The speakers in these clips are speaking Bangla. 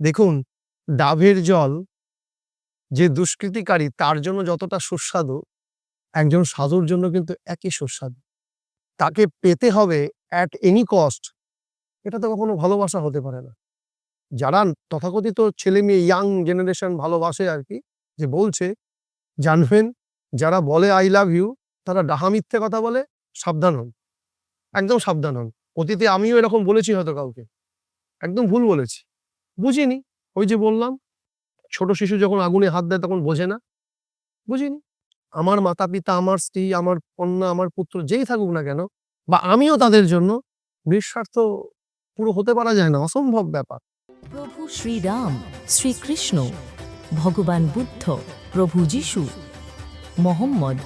দেখুন ডাবের জল যে দুষ্কৃতিকারী, তার জন্য যতটা সুস্বাদু, একজন সাধুর জন্য কিন্তু একই সুস্বাদু। তাকে পেতে হবে অ্যাট এনি কস্ট এটা তো কখনো ভালোবাসা হতে পারে না। যারা তথাকথিত ছেলে মেয়ে ইয়াং জেনারেশন ভালোবাসে আর কি, যে বলছে, জানবেন, যারা বলে আই লাভ ইউ তারা ডাহা মিথ্যে কথা বলে, সাবধান হন। একদম সাবধান হন। অতীতে আমিও এরকম বলেছি হয়তো কাউকে। একদম ভুল বলেছি। বুঝিনি। ওই যে বললাম, ছোট শিশু যখন আগুনে হাত দেয় তখন বোঝে না। বুঝিনি। আমার মাতা পিতা আমার স্ত্রী, আমার কন্যা, আমার পুত্র যেই থাকুক না কেন, বা আমিও তাদের জন্য নিঃস্বার্থ পুরো হতে পারা যায় না, অসম্ভব ব্যাপার। প্রভু শ্রীরাম, শ্রীকৃষ্ণ, ভগবান বুদ্ধ, প্রভু যিশু, মোহাম্মদ,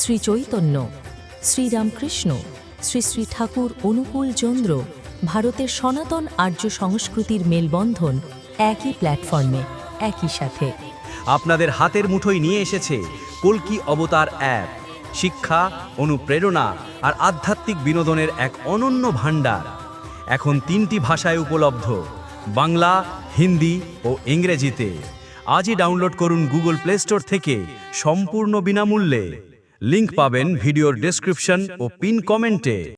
শ্রী চৈতন্য, শ্রীরামকৃষ্ণ, শ্রী শ্রী ঠাকুর অনুকূল চন্দ্র ভারতের সনাতন আর্য সংস্কৃতির মেলবন্ধন একই প্ল্যাটফর্মে একই সাথে। আপনাদের হাতের মুঠোয় নিয়ে এসেছে কল্কি অবতার অ্যাপ। শিক্ষা, অনুপ্রেরণা আর আধ্যাত্মিক বিনোদনের এক অনন্য ভাণ্ডার। এখন তিনটি ভাষায় উপলব্ধ, বাংলা, হিন্দি ও ইংরেজিতে। আজই ডাউনলোড করুন গুগল প্লে স্টোর থেকে সম্পূর্ণ বিনামূল্যে। লিংক পাবেন ভিডিওর ডেসক্রিপশন ও পিন কমেন্টে।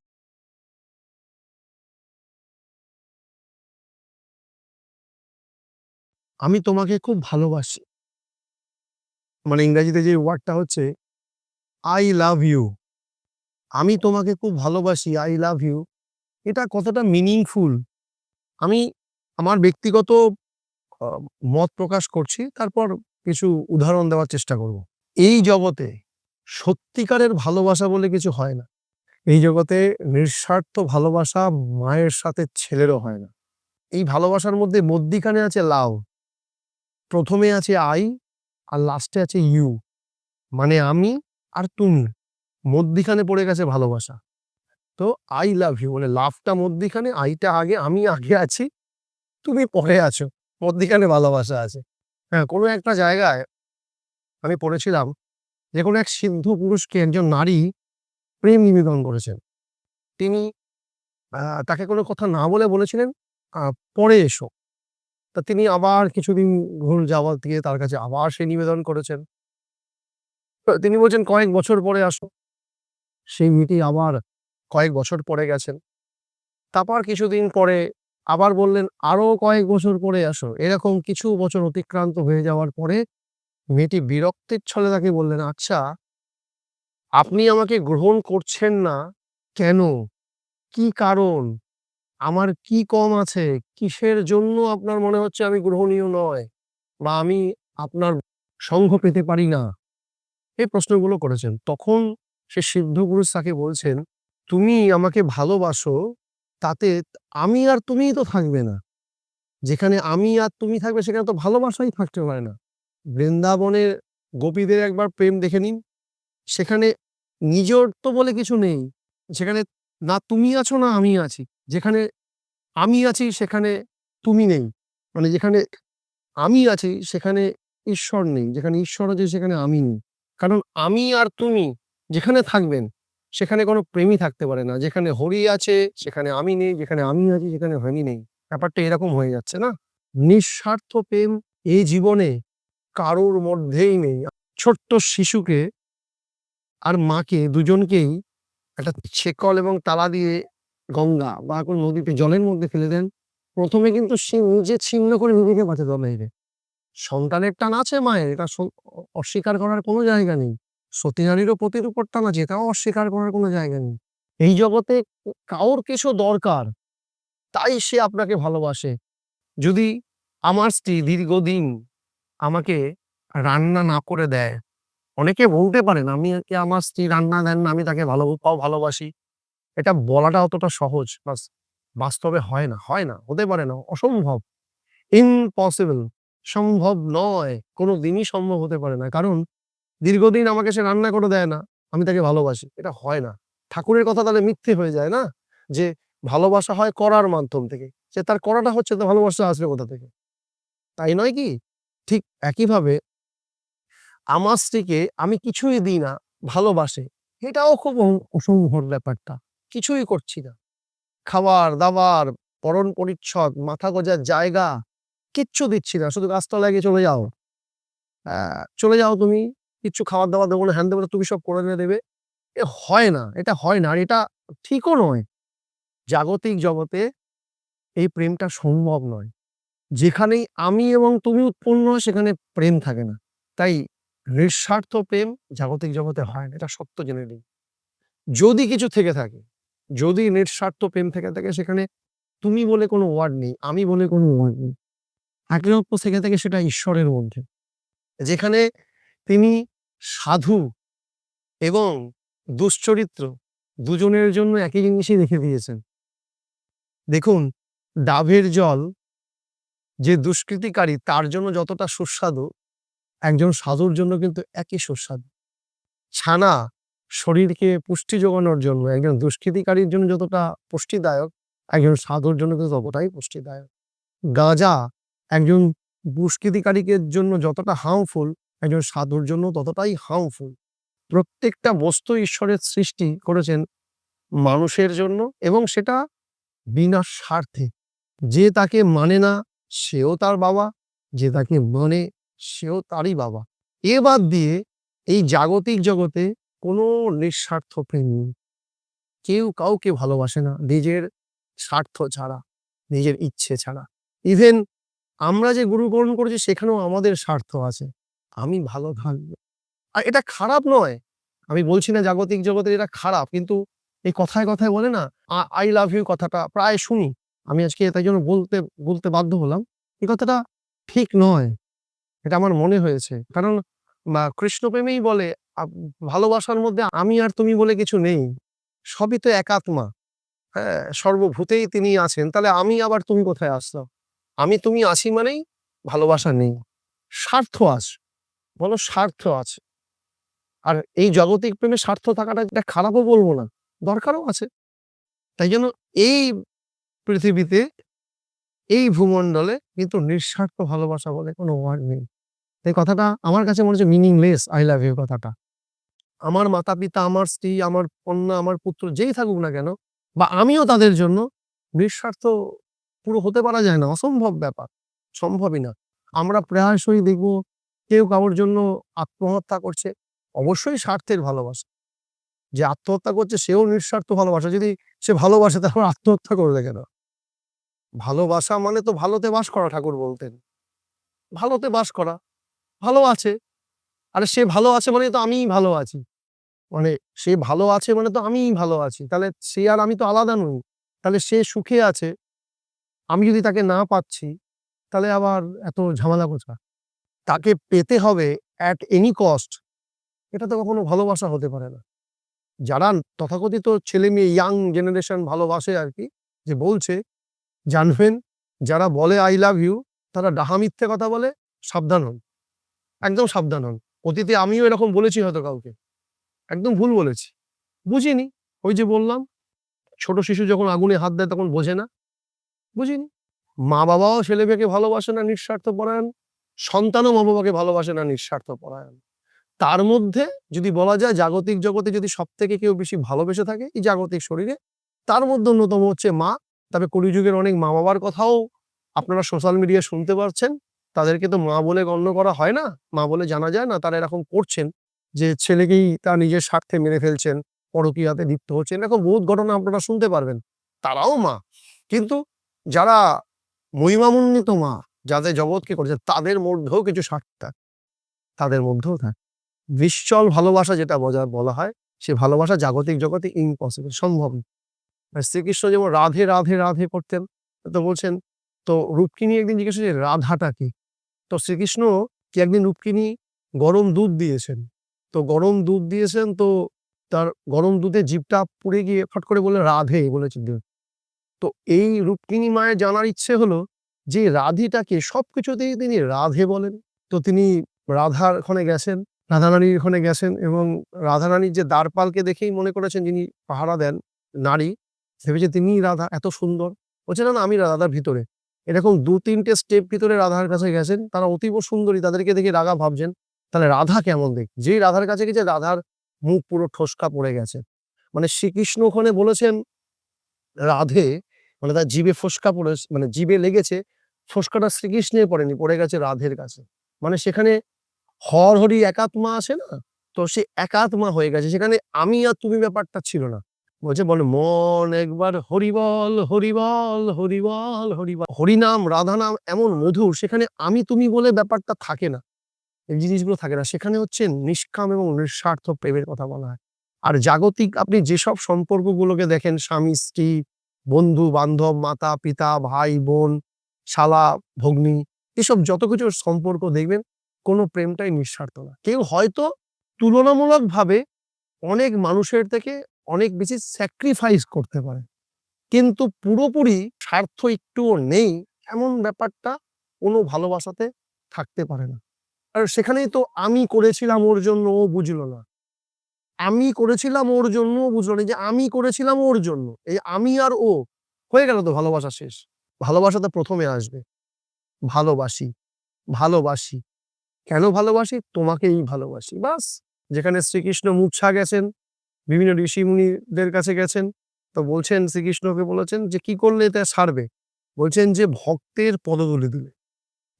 আমি তোমাকে খুব ভালোবাসি। মানে ইংরেজিতে যে ওয়ার্ডটা হচ্ছে আই লাভ ইউ আমি তোমাকে খুব ভালোবাসি আই লাভ ইউ এটা কতটা মিনিংফুল আমি আমার ব্যক্তিগত মত প্রকাশ করছি, তারপর কিছু উদাহরণ দেওয়ার চেষ্টা করব। এই জগতে সত্যিকারের ভালোবাসা বলে কিছু হয় না। এই জগতে নিঃস্বার্থ ভালোবাসা মায়ের সাথে ছেলেরও হয় না। এই ভালোবাসার মধ্যে মধ্যিখানে আছে লাভ প্রথমে আছে আই আর লাস্টে আছে ইউ মানে আমি আর তুমি। মধ্যিখানে পড়ে গেছে ভালোবাসা। তো আই লাভ ইউ মানে লাভটা মধ্যিখানে আইটা আগে, আমি আগে আছি, তুমি পরে আছো। মধ্যিখানে ভালোবাসা আছে। হ্যাঁ কোনো একটা জায়গায় আমি পড়েছিলাম যে কোনো এক সিদ্ধ পুরুষকে একজন নারী প্রেম নিবেদন করেছেন। তিনি তাকে কোনো কথা না বলে বলেছিলেন পরে এসো। তা তিনি আবার কিছুদিন ঘুর যাওয়া দিয়ে তার কাছে আবার সে নিবেদন করেছেন। তিনি বলছেন, কয়েক বছর পরে আসো। সেই মেয়েটি আবার কয়েক বছর পরে গেছেন। তারপর কিছুদিন পরে আবার বললেন, আরও কয়েক বছর পরে আসো। এরকম কিছু বছর অতিক্রান্ত হয়ে যাওয়ার পরে মেয়েটি বিরক্তির ছলে তাকে বললেন আচ্ছা আপনি আমাকে গ্রহণ করছেন না কেন? কি কারণ? আমার কি কম আছে? কিসের জন্য আপনার মনে হচ্ছে আমি গ্রহণীয় নয়? বা আমি আপনার সঙ্গ পেতে পারি না? এই প্রশ্নগুলো করেছেন। তখন সে সিদ্ধ পুরুষ তাকে বলছেন, তুমি আমাকে ভালোবাসো, তাতে আমি আর তুমিই তো থাকবে না। যেখানে আমি আর তুমি থাকবে, সেখানে তো ভালোবাসাই থাকতে পারে না। বৃন্দাবনের গোপীদের একবার প্রেম দেখে নিন। সেখানে নিজের তো বলে কিছু নেই। সেখানে না তুমি আছো, না আমি আছি। যেখানে আমি আছি, সেখানে তুমি নেই। মানে যেখানে আমি আছি, সেখানে ঈশ্বর নেই। যেখানে ঈশ্বর আছে, সেখানে আমি নেই। কারণ আমি আর তুমি যেখানে থাকবেন, সেখানে কোনো প্রেমই থাকতে পারে না। যেখানে হরি আছে, সেখানে আমি নেই। যেখানে আমি আছি, সেখানে হরি নেই। ব্যাপারটা এরকম হয়ে যাচ্ছে না? নিঃস্বার্থ প্রেম এই জীবনে কারোর মধ্যেই নেই। ছোট্ট শিশুকে আর মাকে, দুজনকেই একটা ছেকল এবং তালা দিয়ে গঙ্গা বা কোনো নদীতে জলের মধ্যে ফেলে দেন। প্রথমে কিন্তু সে নিজে ছিন্ন করে নিজেকে বাঁচাতে হবে সন্তানের টান আছে মায়ের, এটা অস্বীকার করার কোনো জায়গা নেই। সতী নারীরও পতির উপর টান আছে, এটাও অস্বীকার করার কোনো জায়গা নেই। এই জগতে কারোর কিছু দরকার, তাই সে আপনাকে ভালোবাসে। যদি আমার স্ত্রী দীর্ঘদিন আমাকে রান্না না করে দেয়, অনেকে বলতে পারেন, আমি আমার স্ত্রী রান্না দেন না? আমি তাকে ভালো পাও ভালোবাসি। এটা বলাটা অতটা সহজ, বাস বাস্তবে হয় না হয় না, হতে পারে না, অসম্ভব। ইম্পসিবল সম্ভব নয় কোনো দিনই সম্ভব হতে পারে না, কারণ দীর্ঘদিন আমাকে সে রান্না করে দেয় না, আমি তাকে ভালোবাসি, এটা হয় না। ঠাকুরের কথা তাহলে মিথ্যে হয়ে যায় না? যে ভালোবাসা হয় করার মাধ্যম থেকে যে তার করাটা হচ্ছে তো ভালোবাসা আসবে কোথা থেকে? তাই নয় কি? ঠিক একইভাবে আমার স্ত্রীকে আমি কিছুই দিই না, ভালোবাসে, এটাও খুব অসম্ভব ব্যাপারটা। কিছুই করছি না। খাবার, দাবার পরণ পরিচ্ছদ, মাথা গোজার জায়গা কিচ্ছু দিচ্ছি না। শুধু গাছতলায় গিয়ে চলে যাও। চলে যাও তুমি। কিচ্ছু খাবার দাবার দেবো না, হ্যান দেবো তুমি সব করে এনে দেবে। এ হয় না, এটা হয় না, আর এটা ঠিকও নয়। জাগতিক জগতে এই প্রেমটা সম্ভব নয়। যেখানেই আমি এবং তুমি উৎপন্ন হয় সেখানে প্রেম থাকে না। তাই নিঃস্বার্থ প্রেম জাগতিক জগতে হয় না, এটা সত্য জেনে নিই যদি কিছু থেকে থাকে যদি নিঃস্বার্থ প্রেম থেকে থাকে, সেখানে তুমি বলে কোনো ওয়ার্ড নেই, আমি বলে কোনো ওয়ার্ড নেই। একমাত্র থেকে থাকে সেটা ঈশ্বরের মধ্যে। যেখানে তিনি সাধু এবং দুশ্চরিত্র দুজনের জন্য একই জিনিসই রেখে দিয়েছেন। দেখুন, ডাভের জল যে দুষ্কৃতিকারী, তার জন্য যতটা সুস্বাদু, একজন সাধুর জন্য কিন্তু একই সুস্বাদু। ছানা শরীরকে পুষ্টি যোগানোর জন্য, একজন দুষ্কৃতিকারীর জন্য যতটা পুষ্টিদায়ক, একজন সাধুর জন্য কিন্তু ততটাই পুষ্টিদায়ক। গাঁজা, একজন দুষ্কৃতিকারীকে জন্য যতটা হার্মফুল একজন সাধুর জন্য ততটাই হার্মফুল প্রত্যেকটা বস্তু ঈশ্বরের সৃষ্টি করেছেন মানুষের জন্য এবং সেটা বিনা স্বার্থে। যে তাকে মানে না, সেও তার বাবা, যে তাকে মানে সেও তারই বাবা। এ বাদ দিয়ে এই জাগতিক জগতে কোনো নিঃস্বার্থ প্রেম কেউ কাউকে ভালোবাসে না। নিজের স্বার্থ ছাড়া, নিজের ইচ্ছে ছাড়া। ইভেন আমরা যে গুরুকরণ করেছি, সেখানেও আমাদের স্বার্থ আছে। আমি ভালো থাকব। আর এটা খারাপ নয়। আমি বলছি না জাগতিক জগতের এটা খারাপ, কিন্তু এই কথায় কথায় বলে না আই লাভ ইউ কথাটা প্রায় শুনি। আমি আজকে তাই জন্য বলতে বলতে বাধ্য হলাম। এই কথাটা ঠিক নয়। এটা আমার মনে হয়েছে। কারণ বা কৃষ্ণপ্রেমেই বলে ভালোবাসার মধ্যে আমি আর তুমি বলে কিছু নেই। সবই তো একাত্মা। হ্যাঁ সর্বভূতেই তিনি আছেন। তাহলে আমি আবার তুমি কোথায় আসলাম আমি তুমি আছি মানেই ভালোবাসা নেই। স্বার্থ আছে। বলো স্বার্থ আছে। আর এই জাগতিক প্রেমে স্বার্থ থাকাটা এটা খারাপও বলব না। দরকারও আছে। তাই জন্য এই পৃথিবীতে, এই ভূমণ্ডলে কিন্তু নিঃস্বার্থ ভালোবাসা বলে কোনো ওয়ার্ড নেই। এই কথাটা আমার কাছে মনে হচ্ছে মিনিংলেস আই লাভ ইউ কথাটা। আমার মাতা পিতা আমার স্ত্রী, আমার কন্যা, আমার পুত্র যেই থাকুক না কেন, বা আমিও তাদের জন্য নিঃস্বার্থ পুরো হতে পারা যায় না, অসম্ভব ব্যাপার, সম্ভবই না। আমরা প্রায়শই দেখব কেউ কারোর জন্য আত্মহত্যা করছে, অবশ্যই স্বার্থের ভালোবাসা। যে আত্মহত্যা করছে, সেও নিঃস্বার্থ ভালোবাসা, যদি সে ভালোবাসে তারপর আত্মহত্যা করবে কেন? ভালোবাসা মানে তো ভালোতে বাস করা, ঠাকুর বলতেন। ভালোতে বাস করা। ভালো আছে। আরে সে ভালো আছে মানে তো আমিই ভালো আছি। মানে সে ভালো আছে মানে তো আমিই ভালো আছি। তাহলে সে আর আমি তো আলাদা নই। তাহলে সে সুখে আছে। আমি যদি তাকে না পাচ্ছি, তাহলে আবার এত ঝামেলা কোথা তাকে পেতে হবে অ্যাট এনি কস্ট এটা তো কখনো ভালোবাসা হতে পারে না। যারা তথাকথিত ছেলে মেয়ে ইয়াং জেনারেশন ভালোবাসে আর কি, যে বলছে, জানবেন, যারা বলে আই লাভ ইউ তারা ডাহা মিথ্যে কথা বলে, সাবধান হন। একদম সাবধান হন। অতীতে আমিও এরকম বলেছি হয়তো কাউকে। একদম ভুল বলেছি। বুঝিনি। ওই যে বললাম, ছোট শিশু যখন আগুনে হাত দেয় তখন বোঝে না। বুঝিনি। মা বাবাও ছেলে মেয়েকে ভালোবাসে না নিঃস্বার্থ পরায়ণ সন্তানও মা বাবাকে ভালোবাসে না নিঃস্বার্থ পরায়ণ তার মধ্যে যদি বলা যায় জাগতিক জগতে যদি সব থেকে কেউ বেশি ভালোবেসে থাকে এই জাগতিক শরীরে, তার মধ্যে অন্যতম হচ্ছে মা। তবে কলিযুগের অনেক মা বাবার কথাও আপনারা সোশ্যাল মিডিয়ায় শুনতে পারছেন। তাদেরকে তো মা বলে গণ্য করা হয় না। মা বলে জানা যায় না, তারা এরকম করছেন যে ছেলেকেই তার নিজের স্বার্থে মেরে ফেলছেন, পরকীয়াতে লিপ্ত হচ্ছেন। এরকম বহুত ঘটনা আপনারা শুনতে পারবেন। তারাও মা। কিন্তু যারা মহিমামণ্ডিত মা, যাদের জগৎকে করেছে, তাদের মধ্যেও কিছু স্বার্থ থাকে তাদের মধ্যেও থাকে বিশ্বল ভালোবাসা যেটা বজা, বলা হয়, সে ভালোবাসা জাগতিক জগতে ইম্পসিবল সম্ভব না। শ্রীকৃষ্ণ যেমন রাধে রাধে রাধে করতেন, তো বলছেন, তো রূপকিনী একদিন জিজ্ঞেস রাধাটা কি? তো শ্রীকৃষ্ণ কি একদিন রূপকিনী গরম দুধ দিয়েছেন। তো গরম দুধ দিয়েছেন তো তার গরম দুধে জিভটা পুড়ে গিয়ে ফট করে বলে রাধে বলেছে তো এই রূপকিনী মায়ের জানার ইচ্ছে হলো যে রাধিটাকে সবকিছুতেই তিনি রাধে বলেন। তো তিনি রাধার ওখানে গেছেন, রাধারানীর ওখানে গেছেন এবং রাধারানীর যে দ্বারপালকে দেখেই মনে করেছেন যিনি পাহারা দেন নারী, ভেবেছে তিনি রাধা, এত সুন্দর। বলছে না, আমি রাধার ভিতরে। এরকম দু তিনটে স্টেপ ভিতরে রাধার কাছে গেছেন, তারা অতীব সুন্দরী, তাদেরকে দেখে রাগা ভাবছেন, তাহলে রাধা কেমন দেখ? যেই রাধার কাছে গেছে, রাধার মুখ পুরো ঠোসকা পড়ে গেছে। মানে শ্রীকৃষ্ণ ওখানে বলেছেন, রাধে মানে তার জিভে ফোসকা পড়ে মানে জিভে লেগেছে, ফোসকাটা শ্রীকৃষ্ণের পড়েনি, পড়ে গেছে রাধের কাছে। মানে সেখানে হর হরি একাত্মা আসে না? তো সে একাত্মা হয়ে গেছে, সেখানে আমি আর তুমি ব্যাপারটা ছিল না। বলছে, বলে, মন একবার হরিবল হরিবল হরিবল হরিবল। হরিনাম রাধা নাম এমন মধুর, সেখানে আমি তুমি বলে ব্যাপারটা থাকে না। এই জিনিসগুলো থাকে না। সেখানে হচ্ছে নিষ্কাম এবং নিঃস্বার্থ প্রেমের কথা বলা হয়। আর জাগতিক, আপনি যেসব সম্পর্কগুলোকে দেখেন, স্বামী, স্ত্রী, বন্ধু, বান্ধব, মাতা, পিতা, ভাই, বোন, শালা, ভগ্নী, এসব যত কিছু সম্পর্ক দেখবেন, কোনো প্রেমটাই নিঃস্বার্থ না। কেউ হয়তো তুলনামূলকভাবে অনেক মানুষের থেকে অনেক বেশি স্যাক্রিফাইস করতে পারে। কিন্তু পুরোপুরি স্বার্থ একটুও নেই, এমন ব্যাপারটা কোনো ভালোবাসাতে থাকতে পারে না। আর সেখানেই তো আমি করেছিলাম ওর জন্য ও বুঝলো না। আমি করেছিলাম ওর জন্য ও বুঝলো না যে আমি করেছিলাম ওর জন্য, এই আমি আর ও, হয়ে গেল তো ভালোবাসা শেষ। ভালোবাসাটা প্রথমে আসবে। ভালোবাসি ভালোবাসি। কেন ভালোবাসি? তোমাকেই ভালোবাসি, বাস। যেখানে শ্রীকৃষ্ণ মূর্ছা গেছেন বিভিন্ন ঋষি মুনিদের কাছে গেছেন, তো বলছেন, শ্রীকৃষ্ণকে বলেছেন যে, কি করলে এটা সারবে? বলছেন যে, ভক্তের পদধূলি দিলে।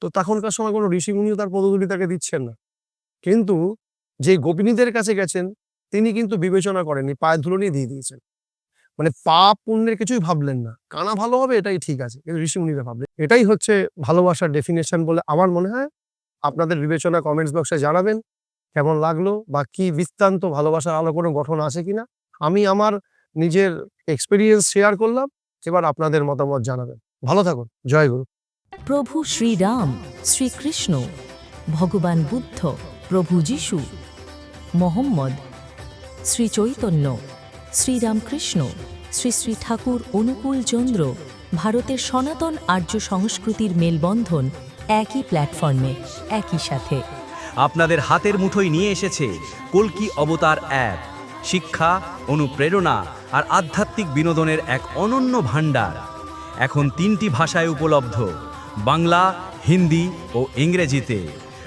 তো তখনকার সময় কোনো ঋষি মুনিও তার পদধূলি তাকে দিচ্ছেন না। কিন্তু যে গোপিনীদের কাছে গেছেন, তিনি কিন্তু বিবেচনা করেননি, পায়ের ধুলো নিয়ে দিয়ে দিয়েছেন। মানে পাপ পুণ্যের কিছুই ভাবলেন না। কানা ভালো হবে, এটাই ঠিক আছে, কিন্তু ঋষি মুনিরা ভাবলেন। এটাই হচ্ছে ভালোবাসার ডেফিনেশন বলে আমার মনে হয়। আপনাদের বিবেচনা কমেন্টস বক্সে জানাবেন। কেমন লাগল বা কি বৃত্তান্ত ভালোবাসার আলো কোনো গঠন আছে কিনা, আমি আমার নিজের এক্সপিরিয়েন্স শেয়ার করলাম, এবার আপনাদের মতামত জানাবেন। ভালো থাকুন, জয় গুরু। প্রভু শ্রীরাম, শ্রীকৃষ্ণ, ভগবান বুদ্ধ, প্রভু যিশু, মোহাম্মদ, শ্রী চৈতন্য, শ্রীরামকৃষ্ণ, শ্রী শ্রী ঠাকুর অনুকূল চন্দ্র, ভারতের সনাতন আর্য সংস্কৃতির মেলবন্ধন একই প্ল্যাটফর্মে একই সাথে। আপনাদের হাতের মুঠোয় নিয়ে এসেছে কলকি অবতার অ্যাপ শিক্ষা, অনুপ্রেরণা আর আধ্যাত্মিক বিনোদনের এক অনন্য ভাণ্ডার। এখন তিনটি ভাষায় উপলব্ধ, বাংলা, হিন্দি ও ইংরেজিতে।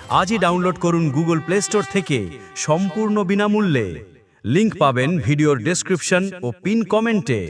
আজই ডাউনলোড করুন গুগল প্লে স্টোর থেকে সম্পূর্ণ বিনামূল্যে। লিংক পাবেন ভিডিওর ডেসক্রিপশন ও পিন কমেন্টে।